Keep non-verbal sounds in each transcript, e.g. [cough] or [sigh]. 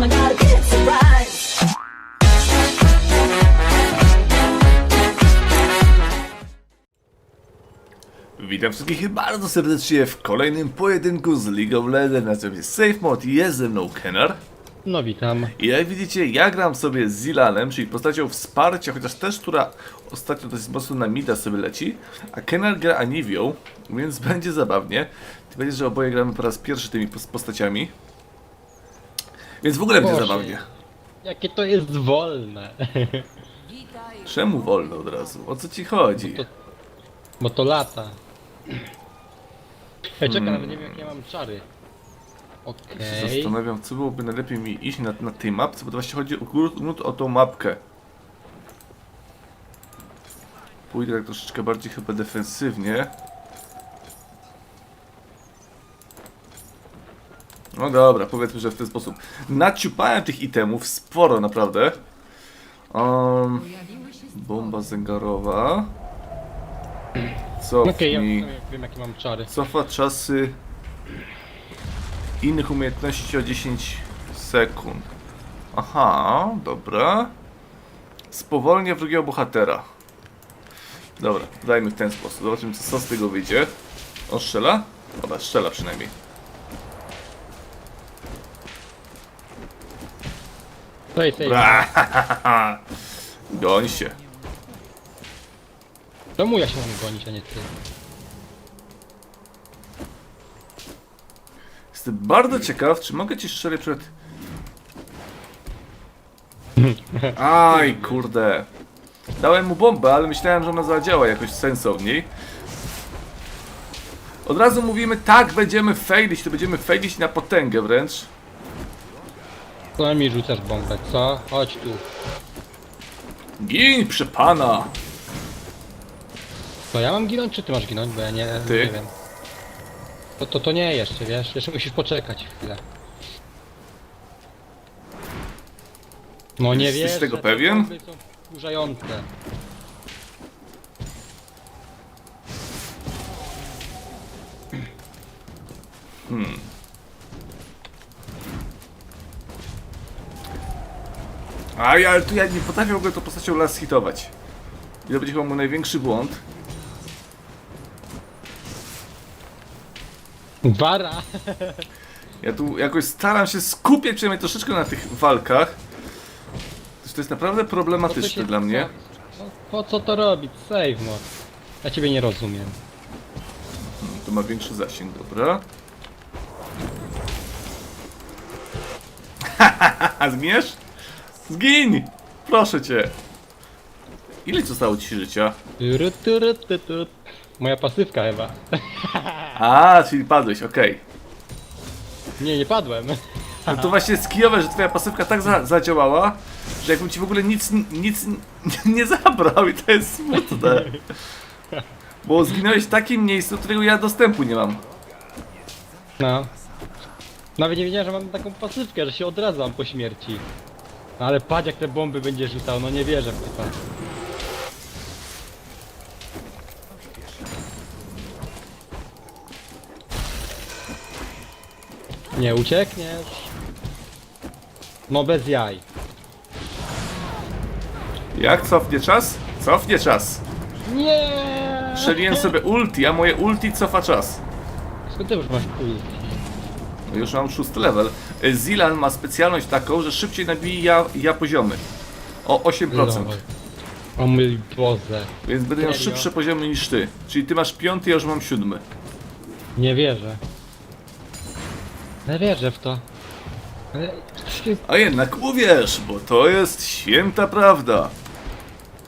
mama got a big surprise. Witam wszystkich bardzo serdecznie w kolejnym pojedynku z League of Legends. Nazywam się Safe Mod i jest ze mną Kenar. No witam. I jak widzicie, ja gram sobie z Zilanem, czyli postacią wsparcia, chociaż też, która ostatnio dość mocno na mida sobie leci, a Kenar gra Aniwią, więc [laughs] będzie zabawnie. Ty będziesz, że oboje gramy po raz pierwszy tymi pos- postaciami. Więc w ogóle będzie Boże. zabawnie. Jakie to jest wolne. Czemu wolno od razu? O co ci chodzi? To- Bo to lata. Ej, czekaj, Hmm. nawet nie wiem jakie mam czary. się Okej. Zastanawiam, co byłoby najlepiej mi iść na, na tej mapce, bo to właśnie chodzi o, grud- o tą mapkę. Pójdę tak troszeczkę bardziej chyba defensywnie. No dobra, powiedzmy, że w ten sposób. Naciupałem tych itemów sporo naprawdę. Um, bomba zegarowa. Cofnij. Okej, ja wiem, jakie mam czary. Cofa czasy innych umiejętności o 10 sekund. Aha, dobra. Spowolnia drugiego bohatera. Dobra, dajmy w ten sposób. Zobaczymy, co, co z tego wyjdzie. On strzela? Dobra, strzela przynajmniej. Sej. Bra, [laughs] Goń się. Czemu ja się mam gonić, a nie ty? Jestem bardzo ciekaw, czy mogę ci szczerze przed... [laughs] Aj, kurde. Dałem mu bombę, ale myślałem, że ona zadziała jakoś sensowniej. Od razu mówimy, tak, będziemy failić, to będziemy failić na potęgę wręcz. Co mi rzucasz bombę, co? Chodź tu. Gin, przepana! To ja mam ginąć, czy ty masz ginąć? Bo ja nie, Ty. nie wiem. To, to, to nie jeszcze, wiesz? Jeszcze musisz poczekać chwilę. No nie Jesteś wiesz. tego pewien? są wkurzające. Aj, ale tu ja nie potrafię w ogóle tą postacią las hitować. I to będzie chyba mój największy błąd. Wara! Ja tu jakoś staram się skupiać przynajmniej troszeczkę na tych walkach. To jest naprawdę problematyczne się- dla mnie. Co, no, po co to robić? Save mod. Ja ciebie nie rozumiem. To ma większy zasięg, dobra. [laughs] A Zgiń! Proszę cię. Ile zostało ci życia? Ty. Moja pasywka chyba. [laughs] A, czyli padłeś, okej. Nie, nie padłem. No to właśnie jest kijowe, że twoja pasywka tak za zadziałała, że jakbym ci w ogóle nic, nic [laughs] nie zabrał i to jest smutne. Bo zginąłeś w takim miejscu, do którego ja dostępu nie mam. No. Nawet nie wiedziałem, że mam taką pasywkę, że się odradzam po śmierci. No ale patrz jak te bomby będzie rzucał, no nie wierzę w to. Nie uciekniesz. No bez jaj. Jak cofnie czas? Cofnie czas. Nie! Strzeliłem sobie ulti, a moje ulti cofa czas. Skąd ty już masz ulti? No Już mam szósty level. Y, Zilan ma specjalność taką, że szybciej nabija ja poziomy. O 8%. Lol. O mój Boże. Więc będę miał Serio? szybsze poziomy niż ty. Czyli ty masz piąty, ja już mam siódmy. Nie wierzę. Nie wierzę w to. Ale... A jednak uwierz, bo to jest święta prawda.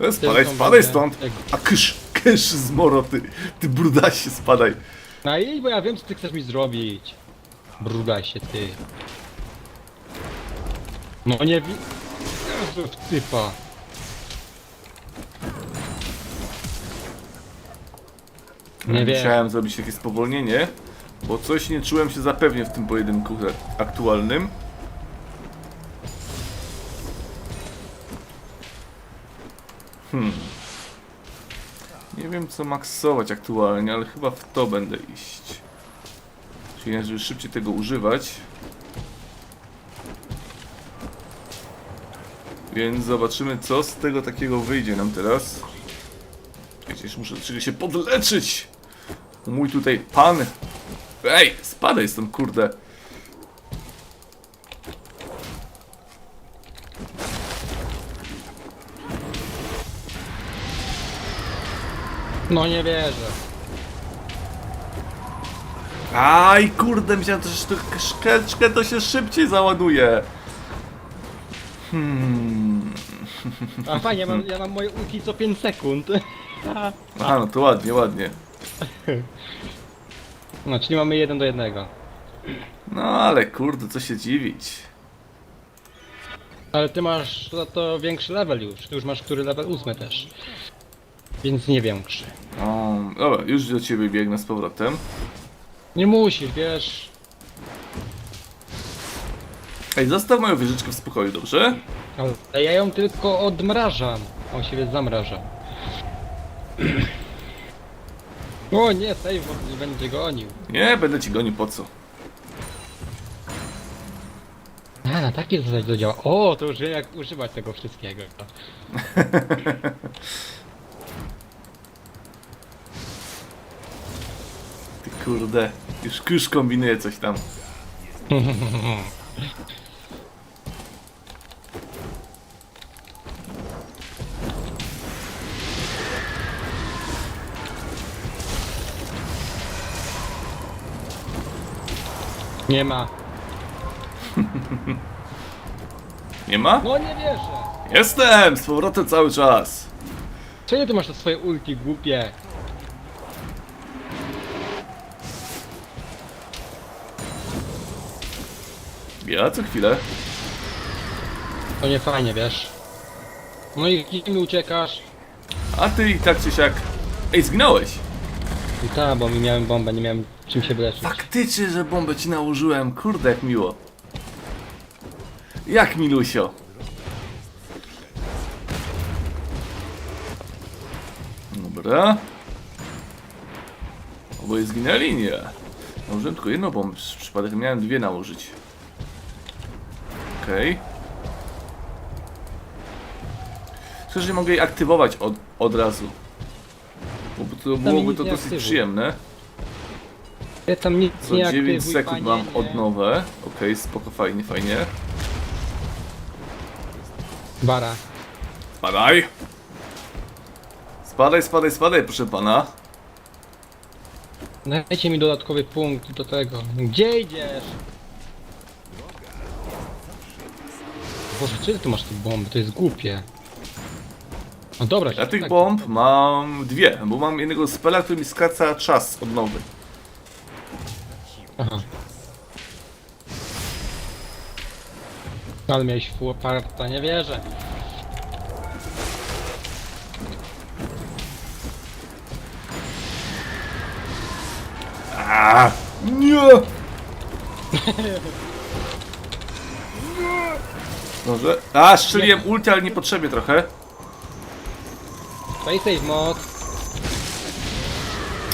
E, Spadaj, Tylko spadaj będę- stąd. A kysz, kysz z moro, ty, ty brudasie, spadaj. No i bo ja wiem co ty chcesz mi zrobić. Brudaj się ty. No nie wi... Jezu. Nie wiem. Musiałem zrobić jakieś spowolnienie, bo coś nie czułem się zapewnie w tym pojedynku aktualnym. Hmm. Nie wiem co maksować aktualnie, ale chyba w to będę iść. Czyli żeby szybciej tego używać. Więc zobaczymy, co z tego takiego wyjdzie nam teraz. Przecież muszę czegoś się podleczyć. Mój tutaj pan. Ej, spadaj stąd, kurde. No nie wierzę. Aj, kurde, myślałem, że to szkeczkę to się szybciej załaduje. Hmm. A fajnie, ja mam, ja mam moje ulti co 5 sekund. [laughs] Aha, no to ładnie, ładnie. No, czyli mamy jeden do jednego. No ale kurde, co się dziwić. Ale ty masz za to większy level już. Ty już masz który level 8 też. Więc nie większy. O, dobra, już do ciebie biegnę z powrotem. Nie musisz, wiesz. Ej, zostaw moją wieżyczkę w spokoju, dobrze? Ale ja ją tylko odmrażam. On siebie zamraża. [clears throat] O nie, save bo będzie gonił. Nie, będę ci gonił, po co? A, na takie zasadzie to działa. O, to już wiem jak używać tego wszystkiego. [laughs] kurde, już, już kombinuję coś tam. Nie ma. Nie ma? No nie wierzę. Jestem! Z powrotem cały czas. Czemu ty masz to swoje ulti głupie? Co chwilę. To nie fajnie, wiesz. No i kim uciekasz? A ty i tak czy siak. Ej, zginąłeś! I ta, bo mi miałem bombę, nie miałem czym się wyleczyć. Faktycznie, że bombę ci nałożyłem. Kurde, jak miło. Jak milusio. Dobra. Oboje zginęli? Nie. Nałożyłem tylko jedną bombę. Przypadek miałem dwie nałożyć. Okej. Okay. że mogę jej aktywować od, od razu. Bo to byłoby to dosyć przyjemne. Ja tam nic Co nie 9 aktywuj, sekund panie, mam nie. odnowę. Okej, spoko, fajnie, fajnie. Bara. Spadaj! Spadaj, spadaj, spadaj, proszę pana. Dajcie mi dodatkowy punkt do tego. Gdzie idziesz? Boże, czy ty masz te bomby? To jest głupie. No dobra, Ja tych tak. bomb mam dwie, bo mam jednego spela, który mi skraca czas odnowy. Aha. Ale miałeś full parta, nie wierzę. A, nie! [laughs] Dobrze. A, strzeliłem ulti, ale niepotrzebnie trochę. Space save mod.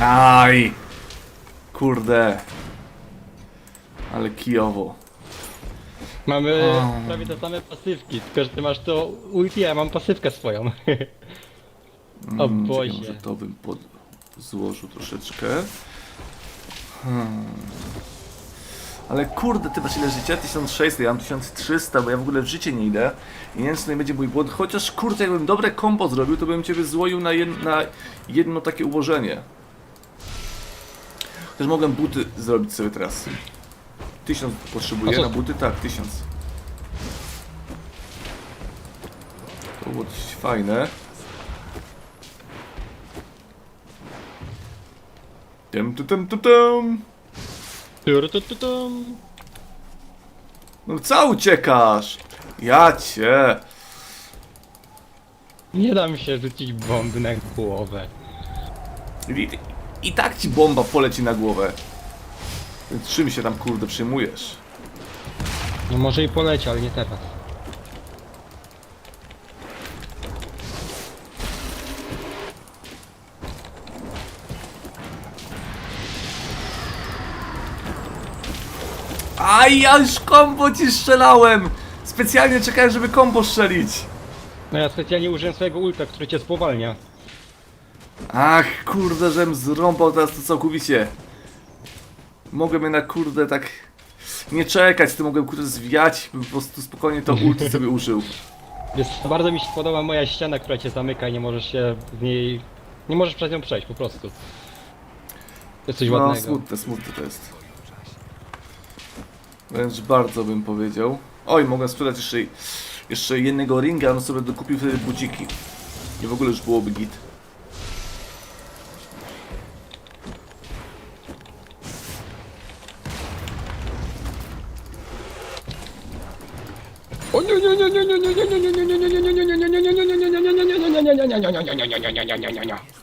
Aj! Kurde. Ale kijowo. Mamy O. prawie te same pasywki, tylko że ty masz to ulti, a ja mam pasywkę swoją. [laughs] o Mm, czekaj, Boże. Może to bym pod... złożył troszeczkę. Hmm. Ale kurde, ty masz ile życia? 1600, ja mam 1300, bo ja w ogóle w życie nie idę. I nie wiem, czy będzie mój błąd. Chociaż kurde, jakbym dobre kombo zrobił, to bym ciebie złoił na, jed... na jedno takie ułożenie. Też mogłem buty zrobić sobie teraz. 1000 A potrzebuję na buty? Tak, 1000. To było dość fajne. Tum, tum, tum, tum. Turutututum. No co uciekasz? Ja cię. Nie da mi się rzucić bomby na głowę. I, I tak ci bomba poleci na głowę. Więc czym się tam kurde przejmujesz? No może i poleci, ale nie teraz. Aj, ja już kombo ci strzelałem! Specjalnie czekałem, żeby kombo strzelić. No ja specjalnie użyłem swojego ulta, który cię spowalnia. Ach, kurde, żem zrąbał teraz to całkowicie. Mogłem jednak, kurde, tak nie czekać, to mogłem, kurde, zwiać, bym po prostu spokojnie to ulti [laughs] sobie użył. Wiesz, bardzo mi się podoba moja ściana, która cię zamyka i nie możesz się z niej... Nie możesz przez nią przejść, po prostu. To jest coś No, ładnego. smutne, smutne to jest. Wręcz bardzo bym powiedział. Oj, mogę sprzedać jeszcze, jeszcze jednego ringa, on sobie dokupił wtedy buciki. I w ogóle już byłoby git.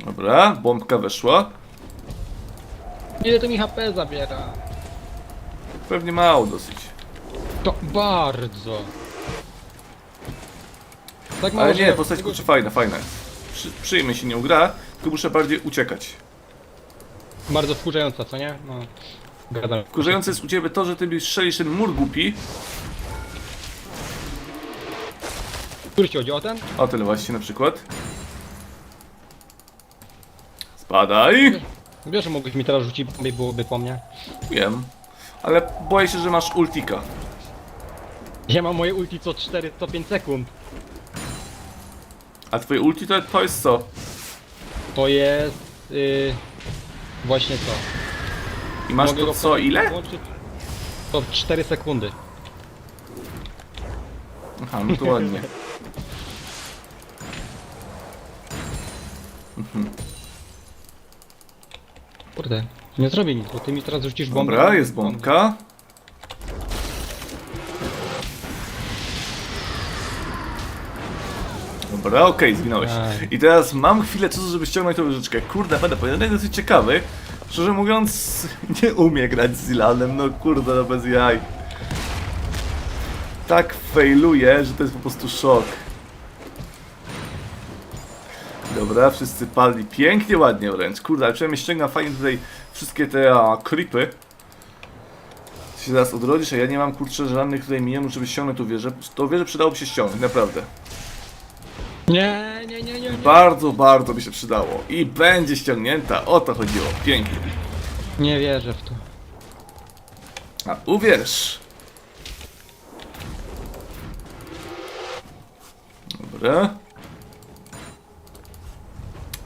Dobra, bombka weszła. nie, to mi HP zabiera? Pewnie mało dosyć. To bardzo. Tak mało, Ale że- nie, postać kurczę fajna, fajna. Przy, przyjemnie się nią gra, tylko muszę bardziej uciekać. Bardzo wkurzająca, co nie? No. Gadam. Wkurzające jest u ciebie to, że ty mi strzelisz ten mur głupi. Który ci chodzi o ten? O ten właśnie na przykład. Spadaj! Wiesz, że mógłbyś mi teraz rzucić byłoby po mnie. Wiem. Ale boję się, że masz ultika. Ja mam moje ulti co 4, co 5 sekund. A twoje ulti to, to jest co? To jest... Yy, właśnie to. I masz Mogę to go co, ile? włączyć- To 4 sekundy. Aha, no to ładnie. [laughs] Kurde, nie zrobię nic, bo ty mi teraz rzucisz bombę. Dobra, jest bombka. Dobra, okej, zginąłeś. Aj. I teraz mam chwilę czasu, żeby ściągnąć tą wieżyczkę. Kurde, będę pojedynek dosyć ciekawy. Szczerze mówiąc, [laughs] nie umie grać z Zilanem, no kurde, no bez jaj. Tak failuje, że to jest po prostu szok. Dobra, wszyscy padli pięknie, ładnie wręcz. Kurde, ale przynajmniej ściągam fajnie tutaj wszystkie te a, creepy. Ty się zaraz odrodzisz, a ja nie mam kurczę żadnych tutaj minionów, żeby ściągnąć tą wieżę. Tą wieżę przydałoby się ściągnąć, naprawdę. Nie, nie, nie, nie, nie. Bardzo, bardzo by się przydało. I będzie ściągnięta, o to chodziło. Pięknie. Nie wierzę w to. A uwierz. Dobra.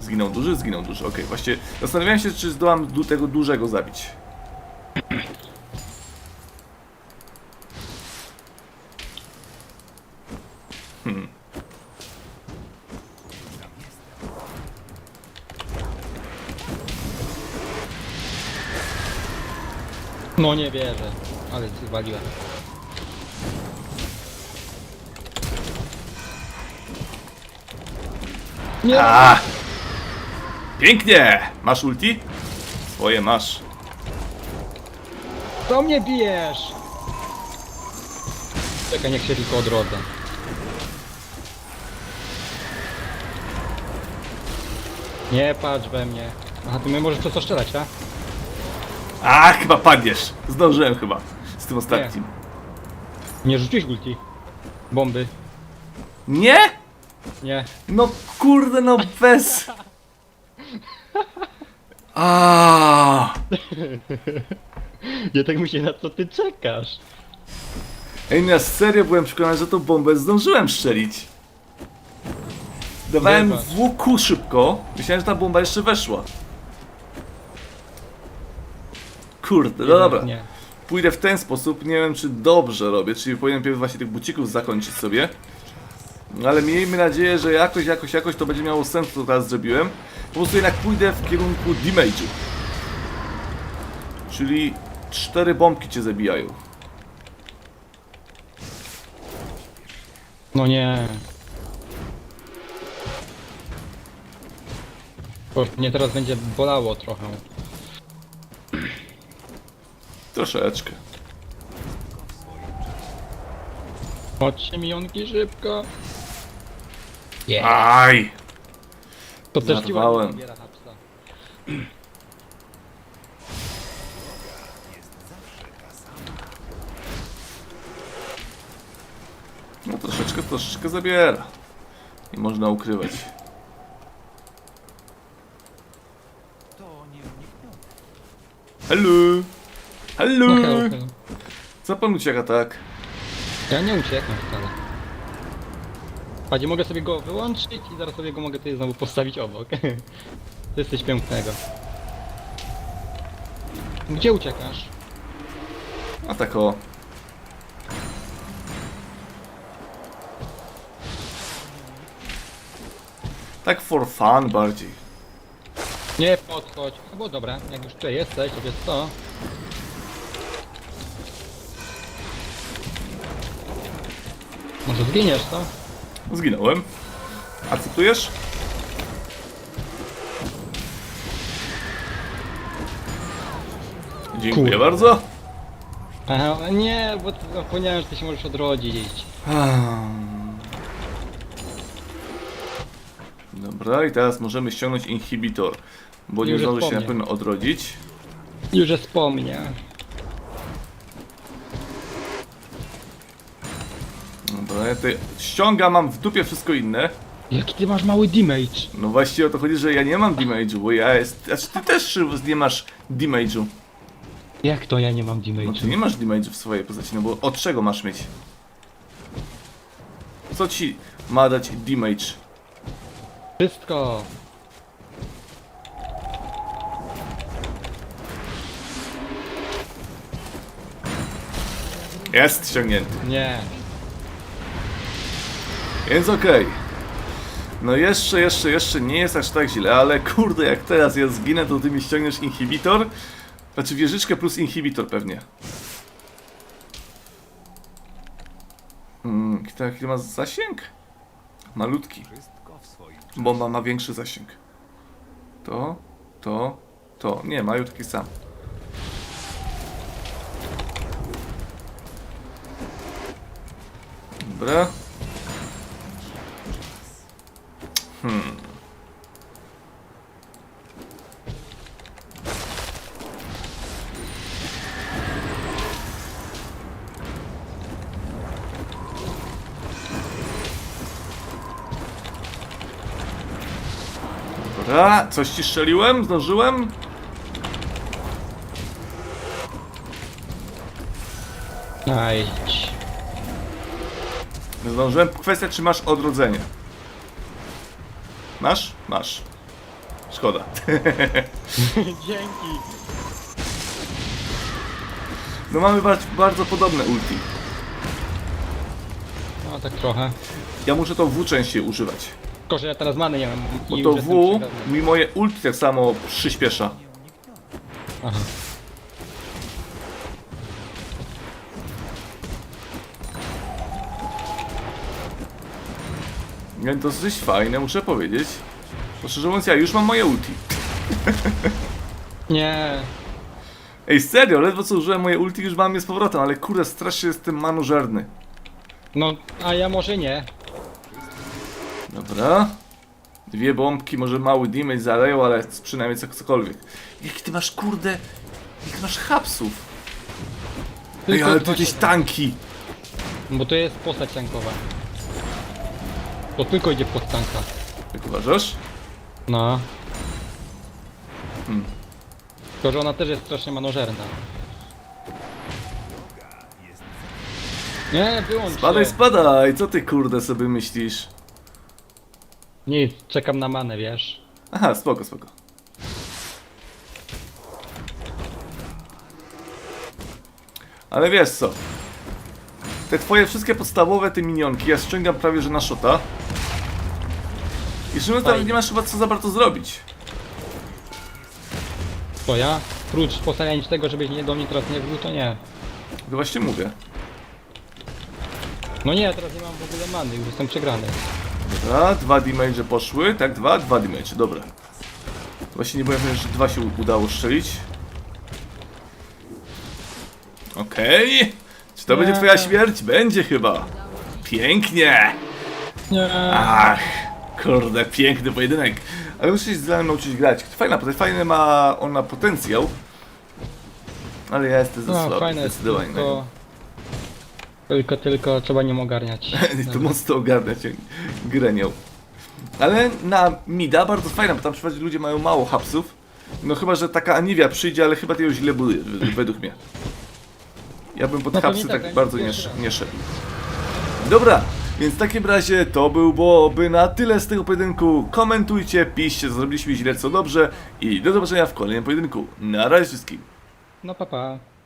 Zginął duży? Zginął duży. Okej, właśnie zastanawiałem się, czy zdołam du tego dużego zabić. Hmm. No nie wierzę. Ale się zwaliłem. Nie! A! Pięknie! Masz ulti? Swoje masz. To mnie bijesz! Czekaj, niech się tylko odrodzę. Nie patrz we mnie. Aha, ty mnie możesz to co strzelać, tak? A, chyba padniesz. Zdążyłem chyba z tym ostatnim. Nie rzuciłeś ulti. Bomby. Nie? Nie. No kurde, no bez. A. [laughs] Ja tak myślę, na co ty czekasz? Ej, no ja serio byłem przekonany, że tą bombę zdążyłem strzelić. Dawałem w łuku szybko. Myślałem, że ta bomba jeszcze weszła. Kurde, no dobra. Nie. Pójdę w ten sposób, nie wiem czy dobrze robię, czyli powinienem pierw właśnie tych bucików zakończyć sobie. No ale miejmy nadzieję, że jakoś, jakoś, jakoś to będzie miało sens, co teraz zrobiłem. Po prostu jednak pójdę w kierunku damage'u. Czyli cztery bombki cię zabijają. No nie. Bo mnie teraz będzie bolało trochę. Troszeczkę. Chodźcie milionki szybko. Aj! To też zabiera hapsa. No troszeczkę, troszeczkę zabiera. I można ukrywać. Hello! Hello! No, hej, hej. Co pan ucieka tak? Ja nie uciekam wcale. Padzie, mogę sobie go wyłączyć i zaraz sobie go mogę tutaj znowu postawić obok. [laughs] To jest coś pięknego. Gdzie uciekasz? A tak o. Tak for fun bardziej. Nie podchodź. No bo dobra, jak już tutaj jesteś, to wiesz co? Może zginiesz, co? Zginąłem. Akceptujesz? Dziękuję Kurde. bardzo. Aha, nie, bo ty- zapomniałem, że ty się możesz odrodzić. Dobra, i teraz możemy ściągnąć inhibitor, bo nie Już zdąży się na wspomniał. pewno odrodzić. Już że tutaj ściągam, mam w dupie wszystko inne. Jaki ty masz mały damage? No właściwie o to chodzi, że ja nie mam damage'u, bo ja jest... Znaczy ty też nie masz damage'u. Jak to ja nie mam No ty damage? nie masz damage'u w swojej postaci, no bo od czego masz mieć? Co ci ma dać damage? Wszystko. Jest ściągnięty. Nie. Więc okej. No jeszcze, jeszcze, jeszcze nie jest aż tak źle, ale kurde, jak teraz ja zginę, to ty mi ściągniesz inhibitor? Znaczy wieżyczkę plus inhibitor pewnie. Hmm, jaki ma zasięg? Malutki. Bomba ma większy zasięg. To, to, to. Nie, mają taki sam. Dobra. Dobra, coś ci strzeliłem? Zdążyłem? Nie zdążyłem. Kwestia, czy masz odrodzenie. Masz? Szkoda. [laughs] Dzięki. No mamy bardzo, bardzo podobne ulti. No tak trochę. Ja muszę to W częściej używać. Tylko, że ja teraz many nie mam. Bo i to już jestem W przegrany. mi moje ulti tak samo przyspiesza. Aha. To dosyć fajne, muszę powiedzieć. Bo szczerze mówiąc, ja już mam moje ulti. Nie. Ej, serio, ledwo co użyłem moje ulti, już mam je z powrotem, ale kurde, strasznie jestem manużerny. No, a ja może nie. Dobra. Dwie bombki, może mały damage zaleją, ale przynajmniej co- cokolwiek. Jaki ty masz, kurde... Jak masz hapsów? Ej, Tylko ale dwa jakieś siedem. tanki! Bo to jest postać tankowa. To tylko idzie pod tanka. Jak uważasz? No. Hmm. Tylko, że ona też jest strasznie manożerna. Nie, wyłącz Spadaj, się. spadaj! Co ty, kurde, sobie myślisz? Nic, czekam na manę, wiesz. Aha, spoko, spoko. Ale wiesz co? Te twoje wszystkie podstawowe te minionki, ja ściągam prawie że na shota. Mówiąc, nawet nie masz chyba co za bardzo zrobić. To ja? Prócz postawiania tego, żebyś nie do mnie teraz nie wbił, to nie. To właśnie mówię. No nie, teraz nie mam w ogóle many, już jestem przegrany. Dobra, dwa damage poszły, tak, dwa, dwa damage, dobra. Właśnie nie byłem pewien, że dwa się udało strzelić. Okej. Czy to Nie. będzie twoja śmierć? Będzie chyba. Pięknie. Nie. Ach, kurde, piękny pojedynek. Ale muszę się z Lanem nauczyć grać. Fajna fajny ma ona potencjał. Ale ja jestem za No, słaby, fajne jest zdecydowanie. tylko... Tylko, tylko trzeba nim ogarniać. [laughs] to mocno ogarnia cię grenią. Ale na Mida bardzo fajna, bo tam przypadkiem ludzie mają mało hapsów. No chyba, że taka Aniwia przyjdzie, ale chyba ty ją źle buduje, w- według mnie. Ja bym pod No pewnie hapsy tak, tak bardzo nie nie, pierwszy sz- raz. nie szedł. Dobra, więc w takim razie to byłoby na tyle z tego pojedynku. Komentujcie, piszcie, co zrobiliśmy źle, co dobrze i do zobaczenia w kolejnym pojedynku. Na razie wszystkim. No papa. Pa.